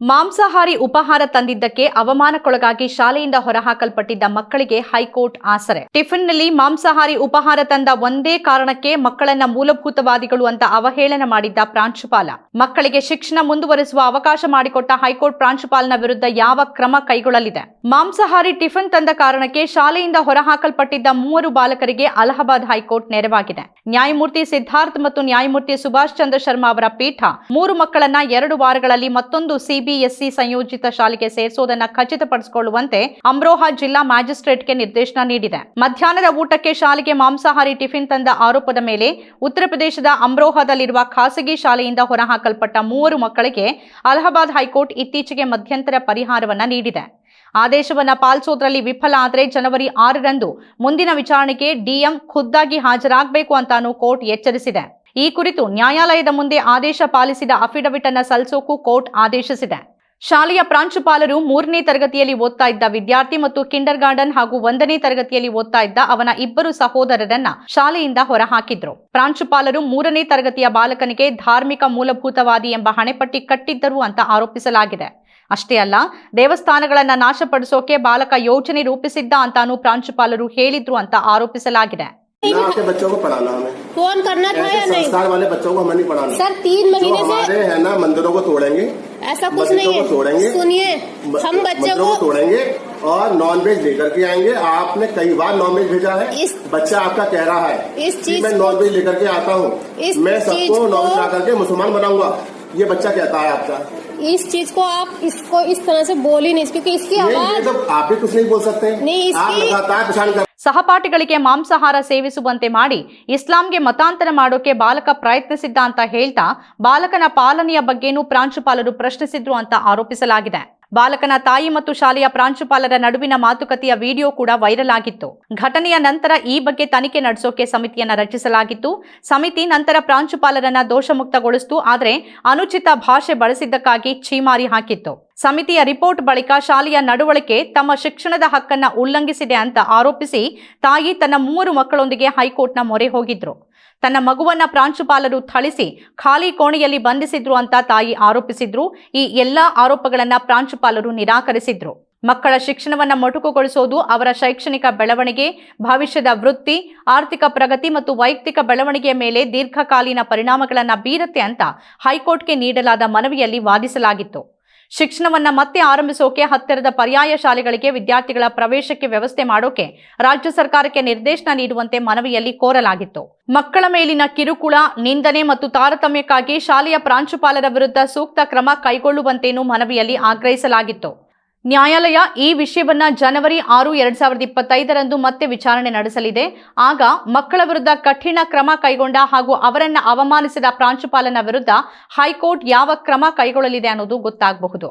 ಮಾಂಸಾಹಾರಿ ಉಪಹಾರ ತಂದಿದ್ದಕ್ಕೆ ಅವಮಾನಕ್ಕೊಳಗಾಗಿ ಶಾಲೆಯಿಂದ ಹೊರಹಾಕಲ್ಪಟ್ಟಿದ್ದ ಮಕ್ಕಳಿಗೆ ಹೈಕೋರ್ಟ್ ಆಸರೆ. ಟಿಫಿನ್ನಲ್ಲಿ ಮಾಂಸಾಹಾರಿ ಉಪಹಾರ ತಂದ ಒಂದೇ ಕಾರಣಕ್ಕೆ ಮಕ್ಕಳನ್ನ ಮೂಲಭೂತವಾದಿಗಳು ಅಂತ ಅವಹೇಳನ ಮಾಡಿದ್ದ ಪ್ರಾಂಶುಪಾಲ. ಮಕ್ಕಳಿಗೆ ಶಿಕ್ಷಣ ಮುಂದುವರಿಸುವ ಅವಕಾಶ ಮಾಡಿಕೊಟ್ಟ ಹೈಕೋರ್ಟ್ ಪ್ರಾಂಶುಪಾಲನ ವಿರುದ್ಧ ಯಾವ ಕ್ರಮ ಕೈಗೊಳ್ಳಲಿದೆ? ಮಾಂಸಾಹಾರಿ ಟಿಫಿನ್ ತಂದ ಕಾರಣಕ್ಕೆ ಶಾಲೆಯಿಂದ ಹೊರಹಾಕಲ್ಪಟ್ಟಿದ್ದ ಮೂವರು ಬಾಲಕರಿಗೆ ಅಲಹಾಬಾದ್ ಹೈಕೋರ್ಟ್ ನೆರವಾಗಿದೆ. ನ್ಯಾಯಮೂರ್ತಿ ಸಿದ್ಧಾರ್ಥ್ ಮತ್ತು ನ್ಯಾಯಮೂರ್ತಿ ಸುಭಾಷ್ ಚಂದ್ರ ಶರ್ಮಾ ಅವರ ಪೀಠ ಮೂರು ಮಕ್ಕಳನ್ನ ಎರಡು ವಾರಗಳಲ್ಲಿ ಮತ್ತೊಂದು ಸಿಬಿಎಸ್ಇ ಸಂಯೋಜಿತ ಶಾಲೆಗೆ ಸೇರಿಸುವುದನ್ನ ಖಚಿತಪಡಿಸಿಕೊಳ್ಳುವಂತೆ ಅಮ್ರೋಹಾ ಜಿಲ್ಲಾ ಮ್ಯಾಜಿಸ್ಟ್ರೇಟ್ಗೆ ನಿರ್ದೇಶನ ನೀಡಿದೆ. ಮಧ್ಯಾಹ್ನದ ಊಟಕ್ಕೆ ಶಾಲೆಗೆ ಮಾಂಸಾಹಾರಿ ಟಿಫಿನ್ ತಂದ ಆರೋಪದ ಮೇಲೆ ಉತ್ತರ ಪ್ರದೇಶದ ಅಮ್ರೋಹಾದಲ್ಲಿರುವ ಖಾಸಗಿ ಶಾಲೆಯಿಂದ ಹೊರಹಾಕಲ್ಪಟ್ಟ ಮೂವರು ಮಕ್ಕಳಿಗೆ ಅಲಹಾಬಾದ್ ಹೈಕೋರ್ಟ್ ಇತ್ತೀಚೆಗೆ ಮಧ್ಯಂತರ ಪರಿಹಾರವನ್ನ ನೀಡಿದೆ. ಆದೇಶವನ್ನ ಪಾಲಿಸೋದ್ರಲ್ಲಿ ವಿಫಲ ಆದರೆ ಜನವರಿ ಆರರಂದು ಮುಂದಿನ ವಿಚಾರಣೆಗೆ ಡಿಎಂ ಖುದ್ದಾಗಿ ಹಾಜರಾಗಬೇಕು ಅಂತಾನು ಕೋರ್ಟ್ ಎಚ್ಚರಿಸಿದೆ. ಈ ಕುರಿತು ನ್ಯಾಯಾಲಯದ ಮುಂದೆ ಆದೇಶ ಪಾಲಿಸಿದ ಅಫಿಡವಿಟ್ ಅನ್ನು ಸಲ್ಲಿಸೋಕು ಕೋರ್ಟ್ ಆದೇಶಿಸಿದೆ. ಶಾಲೆಯ ಪ್ರಾಂಶುಪಾಲರು ಮೂರನೇ ತರಗತಿಯಲ್ಲಿ ಓದ್ತಾ ಇದ್ದ ವಿದ್ಯಾರ್ಥಿ ಮತ್ತು ಕಿಂಡರ್ ಗಾರ್ಡನ್ ಹಾಗೂ ಒಂದನೇ ತರಗತಿಯಲ್ಲಿ ಓದ್ತಾ ಇದ್ದ ಅವನ ಇಬ್ಬರು ಸಹೋದರರನ್ನ ಶಾಲೆಯಿಂದ ಹೊರಹಾಕಿದ್ರು. ಪ್ರಾಂಶುಪಾಲರು ಮೂರನೇ ತರಗತಿಯ ಬಾಲಕನಿಗೆ ಧಾರ್ಮಿಕ ಮೂಲಭೂತವಾದಿ ಎಂಬ ಹಣೆಪಟ್ಟಿ ಕಟ್ಟಿದ್ದರು ಅಂತ ಆರೋಪಿಸಲಾಗಿದೆ. ಅಷ್ಟೇ ಅಲ್ಲ, ದೇವಸ್ಥಾನಗಳನ್ನ ನಾಶಪಡಿಸೋಕೆ ಬಾಲಕ ಯೋಜನೆ ರೂಪಿಸಿದ್ದ ಅಂತಾನೂ ಪ್ರಾಂಶುಪಾಲರು ಹೇಳಿದ್ರು ಅಂತ ಆರೋಪಿಸಲಾಗಿದೆ. ना आपके बच्चों को पढ़ाना हमें। फ़ोन करना था या नहीं? संस्कार वाले बच्चों को हमें नहीं पढ़ाना। सर तीन महीने से हमारे है ना मंदिरों को तोड़ेंगे। ऐसा कुछ नहीं को तोड़ेंगे। सुनिए हम बच्चे को को तोड़ेंगे और नॉन वेज लेकर के आएँगे। आपने कई बार नॉन वेज भेजा है। इस- बच्चा आपका कह रहा है इस चीज़ मैं नॉन वेज लेकर के आता हूँ। मैं सबको नॉन वेज ला करके मुसलमान बनाऊँगा। ये बच्चा कहता है आपका इस चीज को आप इसको इस तरह से बोल ही नहीं क्योंकि इसकी ये ये आवाज तो आप भी कुछ नहीं बोल सकते नहीं, आप इसकी- लगातार परेशान कर ಸಹಪಾಠಿಗಳಿಗೆ ಮಾಂಸಾಹಾರ ಸೇವಿಸುವಂತೆ ಮಾಡಿ ಇಸ್ಲಾಂಗೆ ಮತಾಂತರ ಮಾಡೋಕೆ ಬಾಲಕ ಪ್ರಯತ್ನಿಸಿದ್ದ ಅಂತ ಹೇಳ್ತಾ ಬಾಲಕನ ಪಾಲನೆಯ ಬಗ್ಗೆನೂ ಪ್ರಾಂಶುಪಾಲರು ಪ್ರಶ್ನಿಸಿದ್ರು ಅಂತ ಆರೋಪಿಸಲಾಗಿದೆ ಬಾಲಕನ ತಾಯಿ ಮತ್ತು ಶಾಲೆಯ ಪ್ರಾಂಶುಪಾಲರ ನಡುವಿನ ಮಾತುಕತೆಯ ವಿಡಿಯೋ ಕೂಡ ವೈರಲ್ ಆಗಿತ್ತು. ಘಟನೆಯ ನಂತರ ಈ ಬಗ್ಗೆ ತನಿಖೆ ನಡೆಸೋಕೆ ಸಮಿತಿಯನ್ನ ರಚಿಸಲಾಗಿತ್ತು. ಸಮಿತಿ ನಂತರ ಪ್ರಾಂಶುಪಾಲರನ್ನ ದೋಷಮುಕ್ತಗೊಳಿಸಿತು, ಆದರೆ ಅನುಚಿತ ಭಾಷೆ ಬಳಸಿದ್ದಕ್ಕಾಗಿ ಛೀಮಾರಿ ಹಾಕಿತ್ತು. ಸಮಿತಿಯ ರಿಪೋರ್ಟ್ ಬಳಿಕ ಶಾಲೆಯ ನಡವಳಿಕೆ ತಮ್ಮ ಶಿಕ್ಷಣದ ಹಕ್ಕನ್ನ ಉಲ್ಲಂಘಿಸಿದೆ ಅಂತ ಆರೋಪಿಸಿ ತಾಯಿ ತನ್ನ ಮೂವರು ಮಕ್ಕಳೊಂದಿಗೆ ಹೈಕೋರ್ಟ್ನ ಮೊರೆ ಹೋಗಿದ್ರು. ತನ್ನ ಮಗುವನ್ನ ಪ್ರಾಂಶುಪಾಲರು ಥಳಿಸಿ ಖಾಲಿ ಕೋಣೆಯಲ್ಲಿ ಬಂಧಿಸಿದ್ರು ಅಂತ ತಾಯಿ ಆರೋಪಿಸಿದ್ರು. ಈ ಎಲ್ಲಾ ಆರೋಪಗಳನ್ನ ಪ್ರಾಂಶುಪಾಲರು ನಿರಾಕರಿಸಿದ್ರು. ಮಕ್ಕಳ ಶಿಕ್ಷಣವನ್ನ ಮೊಟುಕುಗೊಳಿಸೋದು ಅವರ ಶೈಕ್ಷಣಿಕ ಬೆಳವಣಿಗೆ, ಭವಿಷ್ಯದ ವೃತ್ತಿ, ಆರ್ಥಿಕ ಪ್ರಗತಿ ಮತ್ತು ವೈಯಕ್ತಿಕ ಬೆಳವಣಿಗೆಯ ಮೇಲೆ ದೀರ್ಘಕಾಲೀನ ಪರಿಣಾಮಗಳನ್ನ ಬೀರುತ್ತೆ ಅಂತ ಹೈಕೋರ್ಟ್ಗೆ ನೀಡಲಾದ ಮನವಿಯಲ್ಲಿ ವಾದಿಸಲಾಗಿತ್ತು. ಶಿಕ್ಷಣವನ್ನ ಮತ್ತೆ ಆರಂಭಿಸೋಕೆ, ಹತ್ತಿರದ ಪರ್ಯಾಯ ಶಾಲೆಗಳಿಗೆ ವಿದ್ಯಾರ್ಥಿಗಳ ಪ್ರವೇಶಕ್ಕೆ ವ್ಯವಸ್ಥೆ ಮಾಡೋಕೆ ರಾಜ್ಯ ಸರ್ಕಾರಕ್ಕೆ ನಿರ್ದೇಶನ ನೀಡುವಂತೆ ಮನವಿಯಲ್ಲಿ ಕೋರಲಾಗಿತ್ತು. ಮಕ್ಕಳ ಮೇಲಿನ ಕಿರುಕುಳ, ನಿಂದನೆ ಮತ್ತು ತಾರತಮ್ಯಕ್ಕಾಗಿ ಶಾಲೆಯ ಪ್ರಾಂಶುಪಾಲರ ವಿರುದ್ಧ ಸೂಕ್ತ ಕ್ರಮ ಕೈಗೊಳ್ಳುವಂತೇನೂ ಮನವಿಯಲ್ಲಿ ಆಗ್ರಹಿಸಲಾಗಿತ್ತು. ನ್ಯಾಯಾಲಯ ಈ ವಿಷಯವನ್ನ ಜನವರಿ ಆರು, ಎರಡ್ ಸಾವಿರದ ಇಪ್ಪತ್ತೈದರಂದು ಮತ್ತೆ ವಿಚಾರಣೆ ನಡೆಸಲಿದೆ. ಆಗ ಮಕ್ಕಳ ವಿರುದ್ಧ ಕಠಿಣ ಕ್ರಮ ಕೈಗೊಂಡ ಹಾಗೂ ಅವರನ್ನ ಅವಮಾನಿಸಿದ ಪ್ರಾಂಶುಪಾಲನ ವಿರುದ್ಧ ಹೈಕೋರ್ಟ್ ಯಾವ ಕ್ರಮ ಕೈಗೊಳ್ಳಲಿದೆ ಅನ್ನೋದು ಗೊತ್ತಾಗಬಹುದು.